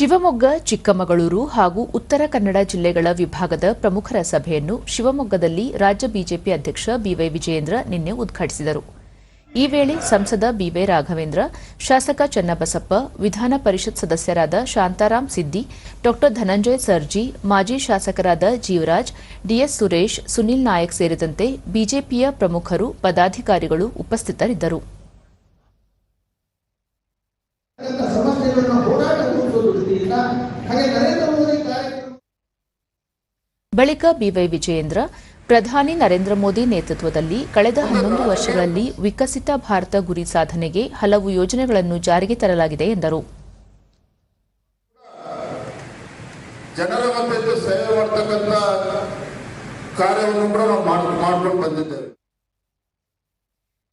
ಶಿವಮೊಗ್ಗ, ಚಿಕ್ಕಮಗಳೂರು ಹಾಗೂ ಉತ್ತರ ಕನ್ನಡ ಜಿಲ್ಲೆಗಳ ವಿಭಾಗದ ಪ್ರಮುಖರ ಸಭೆಯನ್ನು ಶಿವಮೊಗ್ಗದಲ್ಲಿ ರಾಜ್ಯ ಬಿಜೆಪಿ ಅಧ್ಯಕ್ಷ ಬಿವೈ ವಿಜಯೇಂದ್ರ ನಿನ್ನೆ ಉದ್ಘಾಟಿಸಿದರು. ಈ ವೇಳೆ ಸಂಸದ ಬಿವೈ ರಾಘವೇಂದ್ರ, ಶಾಸಕ ಚನ್ನಬಸಪ್ಪ, ವಿಧಾನ ಪರಿಷತ್ ಸದಸ್ಯರಾದ ಶಾಂತಾರಾಂ ಸಿದ್ದಿ ಡಾ ಧನಂಜಯ ಸರ್ಜಿ, ಮಾಜಿ ಶಾಸಕರಾದ ಜೀವರಾಜ್ ಡಿಎಸ್ ಸುರೇಶ್, ಸುನಿಲ್ ನಾಯಕ್ ಸೇರಿದಂತೆ ಬಿಜೆಪಿಯ ಪ್ರಮುಖರು ಪದಾಧಿಕಾರಿಗಳು ಉಪಸ್ಥಿತರಿದ್ದರು. ಸಮಸ್ಯೆಗಳನ್ನ ಹೋರಾಟ ದೃಷ್ಟಿಯಿಂದ ಹಾಗೆ ನರೇಂದ್ರ ಮೋದಿ ಕಾರ್ಯಕ್ರಮ ಬಳಿಕ ಬಿವೈ ವಿಜಯೇಂದ್ರ ಪ್ರಧಾನಿ ನರೇಂದ್ರ ಮೋದಿ ನೇತೃತ್ವದಲ್ಲಿ ಕಳೆದ ಹನ್ನೊಂದು ವರ್ಷಗಳಲ್ಲಿ ವಿಕಸಿತ ಭಾರತ ಗುರಿ ಸಾಧನೆಗೆ ಹಲವು ಯೋಜನೆಗಳನ್ನು ಜಾರಿಗೆ ತರಲಾಗಿದೆ ಎಂದರು. ಜನರ ಸೇವೆ ಮಾಡ್ತಕ್ಕಂಥ ಕಾರ್ಯವನ್ನು ಕೂಡ ನಾವು ಮಾಡ್ಕೊಂಡು ಬಂದಿದ್ದೇವೆ.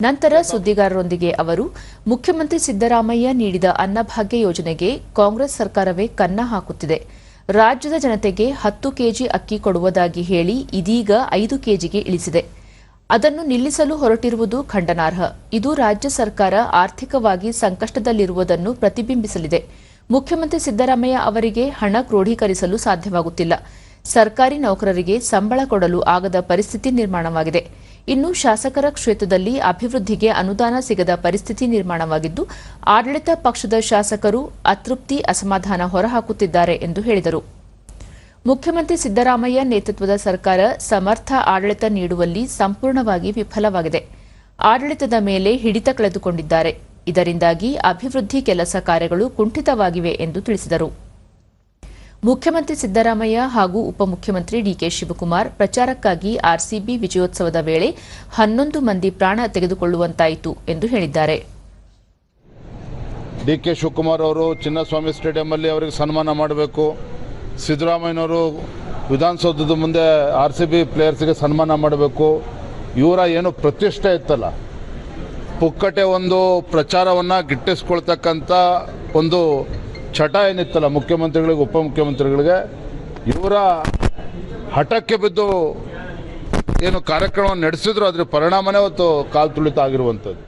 ನಂತರ ಸುದ್ದಿಗಾರರೊಂದಿಗೆ ಅವರು, ಮುಖ್ಯಮಂತ್ರಿ ಸಿದ್ದರಾಮಯ್ಯ ನೀಡಿದ ಅನ್ನಭಾಗ್ಯ ಯೋಜನೆಗೆ ಕಾಂಗ್ರೆಸ್ ಸರ್ಕಾರವೇ ಕನ್ನ ಹಾಕುತ್ತಿದೆ. ರಾಜ್ಯದ ಜನತೆಗೆ ಹತ್ತು ಕೆಜಿ ಅಕ್ಕಿ ಕೊಡುವುದಾಗಿ ಹೇಳಿ ಇದೀಗ ಐದು ಕೆಜಿಗೆ ಇಳಿಸಿದೆ. ಅದನ್ನು ನಿಲ್ಲಿಸಲು ಹೊರಟಿರುವುದು ಖಂಡನಾರ್ಹ. ಇದು ರಾಜ್ಯ ಸರ್ಕಾರ ಆರ್ಥಿಕವಾಗಿ ಸಂಕಷ್ಟದಲ್ಲಿರುವುದನ್ನು ಪ್ರತಿಬಿಂಬಿಸಲಿದೆ. ಮುಖ್ಯಮಂತ್ರಿ ಸಿದ್ದರಾಮಯ್ಯ ಅವರಿಗೆ ಹಣ ಕ್ರೋಢೀಕರಿಸಲು ಸಾಧ್ಯವಾಗುತ್ತಿಲ್ಲ. ಸರ್ಕಾರಿ ನೌಕರರಿಗೆ ಸಂಬಳ ಕೊಡಲು ಆಗದ ಪರಿಸ್ಥಿತಿ ನಿರ್ಮಾಣವಾಗಿದೆ. ಇನ್ನು ಶಾಸಕರ ಕ್ಷೇತ್ರದಲ್ಲಿ ಅಭಿವೃದ್ಧಿಗೆ ಅನುದಾನ ಸಿಗದ ಪರಿಸ್ಥಿತಿ ನಿರ್ಮಾಣವಾಗಿದ್ದು, ಆಡಳಿತ ಪಕ್ಷದ ಶಾಸಕರು ಅತೃಪ್ತಿ, ಅಸಮಾಧಾನ ಹೊರಹಾಕುತ್ತಿದ್ದಾರೆ ಎಂದು ಹೇಳಿದರು. ಮುಖ್ಯಮಂತ್ರಿ ಸಿದ್ದರಾಮಯ್ಯ ನೇತೃತ್ವದ ಸರ್ಕಾರ ಸಮರ್ಥ ಆಡಳಿತ ನೀಡುವಲ್ಲಿ ಸಂಪೂರ್ಣವಾಗಿ ವಿಫಲವಾಗಿದೆ. ಆಡಳಿತದ ಮೇಲೆ ಹಿಡಿತ ಕಳೆದುಕೊಂಡಿದ್ದಾರೆ. ಇದರಿಂದಾಗಿ ಅಭಿವೃದ್ಧಿ ಕೆಲಸ ಕಾರ್ಯಗಳು ಕುಂಠಿತವಾಗಿವೆ ಎಂದು ತಿಳಿಸಿದರು. ಮುಖ್ಯಮಂತ್ರಿ ಸಿದ್ದರಾಮಯ್ಯ ಹಾಗೂ ಉಪಮುಖ್ಯಮಂತ್ರಿ ಡಿಕೆ ಶಿವಕುಮಾರ್ ಪ್ರಚಾರಕ್ಕಾಗಿ ಆರ್ಸಿಬಿ ವಿಜಯೋತ್ಸವದ ವೇಳೆ ಹನ್ನೊಂದು ಮಂದಿ ಪ್ರಾಣ ತೆಗೆದುಕೊಳ್ಳುವಂತಾಯಿತು ಎಂದು ಹೇಳಿದ್ದಾರೆ. ಡಿ ಕೆ ಶಿವಕುಮಾರ್ ಅವರು ಚಿನ್ನಸ್ವಾಮಿ ಸ್ಟೇಡಿಯಂಲ್ಲಿ ಅವರಿಗೆ ಸನ್ಮಾನ ಮಾಡಬೇಕು. ಸಿದ್ದರಾಮಯ್ಯನವರು ವಿಧಾನಸೌಧದ ಮುಂದೆ ಆರ್ ಸಿ ಬಿ ಪ್ಲೇಯರ್ಸ್ಗೆ ಸನ್ಮಾನ ಮಾಡಬೇಕು. ಇವರ ಏನು ಪ್ರತಿಷ್ಠೆ ಇತ್ತಲ್ಲ. ಪುಕ್ಕಟೆ ಒಂದು ಪ್ರಚಾರವನ್ನು ಗಿಟ್ಟಿಸ್ಕೊಳ್ತಕ್ಕಂಥ ಒಂದು ಚಟ ಏನಿತ್ತಲ್ಲ, ಮುಖ್ಯಮಂತ್ರಿಗಳಿಗೆ, ಉಪಮುಖ್ಯಮಂತ್ರಿಗಳಿಗೆ, ಇವರ ಹಠಕ್ಕೆ ಬಿದ್ದು ಏನು ಕಾರ್ಯಕ್ರಮ ನಡೆಸಿದ್ರು, ಅದ್ರ ಪರಿಣಾಮನೇ ಅವತ್ತು ಕಾಲು ತುಳಿತ ಆಗಿರುವಂಥದ್ದು